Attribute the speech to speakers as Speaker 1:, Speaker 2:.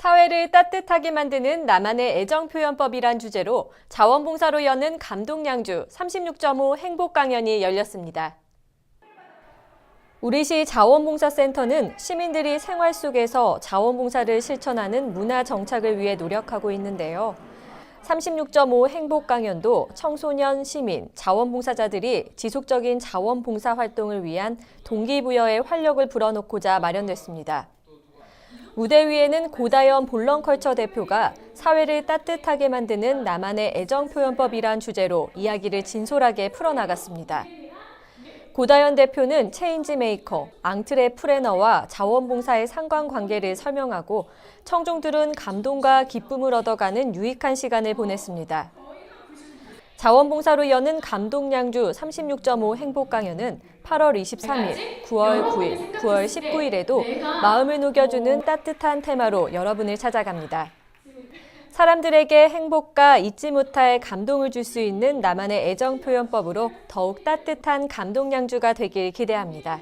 Speaker 1: 사회를 따뜻하게 만드는 나만의 애정 표현법이란 주제로 자원봉사로 여는 감동양주 36.5 행복 강연이 열렸습니다. 우리시 자원봉사센터는 시민들이 생활 속에서 자원봉사를 실천하는 문화 정착을 위해 노력하고 있는데요. 36.5 행복 강연도 청소년, 시민, 자원봉사자들이 지속적인 자원봉사 활동을 위한 동기부여에 활력을 불어넣고자 마련됐습니다. 무대 위에는 고다연 볼런컬처 대표가 사회를 따뜻하게 만드는 나만의 애정 표현법이란 주제로 이야기를 진솔하게 풀어나갔습니다. 고다연 대표는 체인지 메이커, 앙트레 프레너와 자원봉사의 상관관계를 설명하고 청중들은 감동과 기쁨을 얻어가는 유익한 시간을 보냈습니다. 자원봉사로 여는 감동 양주 36.5 행복 강연은 8월 23일, 9월 9일, 9월 19일에도 마음을 녹여주는 따뜻한 테마로 여러분을 찾아갑니다. 사람들에게 행복과 잊지 못할 감동을 줄 수 있는 나만의 애정 표현법으로 더욱 따뜻한 감동 양주가 되길 기대합니다.